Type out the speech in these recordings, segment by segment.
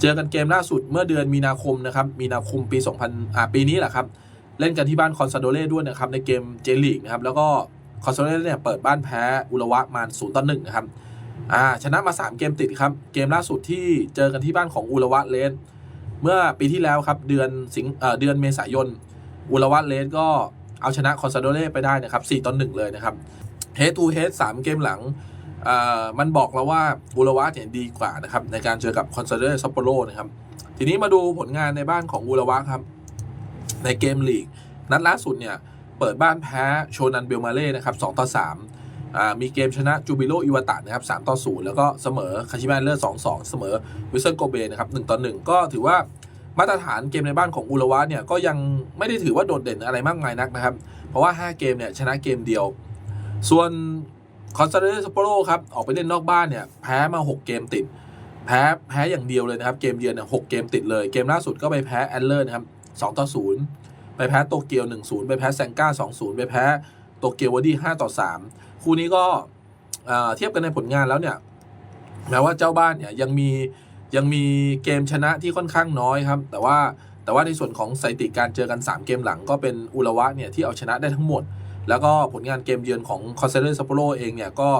เจอกันเกมล่าสุดเมื่อเดือนมีนาคมนะครับ มีนาคมปี 2000อ่าปีนี้แหละครับ เล่นกันที่บ้านคอนซาโดเล่ด้วยนะครับ ในเกมเจลีกนะครับ แล้วก็คอนซาโดเล่เนี่ยเปิดบ้านแพ้อุระวะมา0ต่อ1นะครับ อ่า ชนะมา 3 เกมติดครับ เกมล่าสุดที่เจอกันที่บ้านของอุระวะเลสเมื่อปีที่แล้วครับ เดือนสิงเอ่อเดือนเมษายน อุระวะเลสก็เอาชนะคอนซาโดเล่ไปได้นะครับ4ต่อ1เลยนะครับเฮดทูเฮดสามเกมหลัง มันบอกเราว่าอุระวะเนี่ยดีกว่านะครับในการเจอกับคอนเซาโดเล่ซัปโปโรนะครับทีนี้มาดูผลงานในบ้านของอุระวะครับ ในเกมลีก นัดล่าสุดเนี่ยเปิดบ้านแพ้โชนันเบลมาเล่นะครับ2ต่อ3อ่ามีเกมชนะจูบิโรอิวาตะนะครับ3ต่อ0แล้วก็เสมอคาชิมาเลอร์2 2เสมอวิสเซนโกเบนะครับ1ต่อ1ก็ถือว่ามาตรฐานเกมในบ้านของอุระวะเนี่ยก็ยังไม่ได้ถือว่าโดดเด่นอะไรมากมายนักนะครับ เพราะว่า 5 เกมเนี่ยชนะเกมเดียว ส่วน คอนซาเดเรสโปโรครับ ออกไปเล่นนอกบ้านเนี่ย แพ้มา 6 เกมติด แพ้แพ้อย่างเดียวเลยนะครับ เกมเยือนเนี่ยหกเกมติดเลย เกมล่าสุดก็ไปแพ้แอนเลอร์นะครับ2ต่อ0ไปแพ้โตเกียว 1-0 ไปแพ้แซงก้า2-0 ไปแพ้โตเกียววอดี้5ต่อ 3 คู่นี้ก็เอ่อเทียบกันในผลงานแล้วเนี่ยแม้ว่าเจ้าบ้านเนี่ยยังมียังมีเกมชนะที่ค่อนข้างน้อยครับ แต่ว่าแต่ว่าในส่วนของสถิติการเจอกัน 3 เกมหลังก็เป็นอุระวะเนี่ยที่เอาชนะได้ทั้งหมด แล้วก็ผลงานเกมเยือนของคอนเซเ r ซัปโปโรเองเนี่ยก็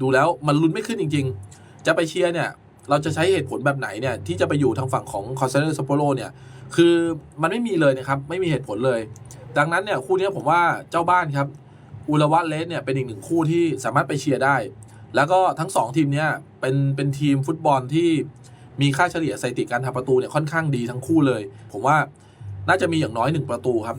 ดูแล้วมันลุ้นไม่ขึ้นจริง ๆ จะไปเชียร์เนี่ยเราจะใช้เหตุผลแบบไหนเนี่ยที่จะไปอยู่ทางฝั่งของคอนเซเ r ซัปโปโรเนี่ยคือมันไม่มีเลยนะครับไม่มีเหตุผลเลย ดังนั้นเนี่ยคู่นี้ผมว่าเจ้าบ้านครับอุระวะเลสเนี่ยเป็นอีกหนึ่งคู่ที่สามารถไปเชียร์ได้ แล้วก็ทั้งสองทีมเนี่ยเป็นเป็นทีมฟุตบอลที่มีค่าเฉลี่ยสถิติการทำประตูเนี่ยค่อนข้างดีทั้งคู่เลย ผมว่าน่าจะมีอย่างน้อยหนึ่งประตูครับ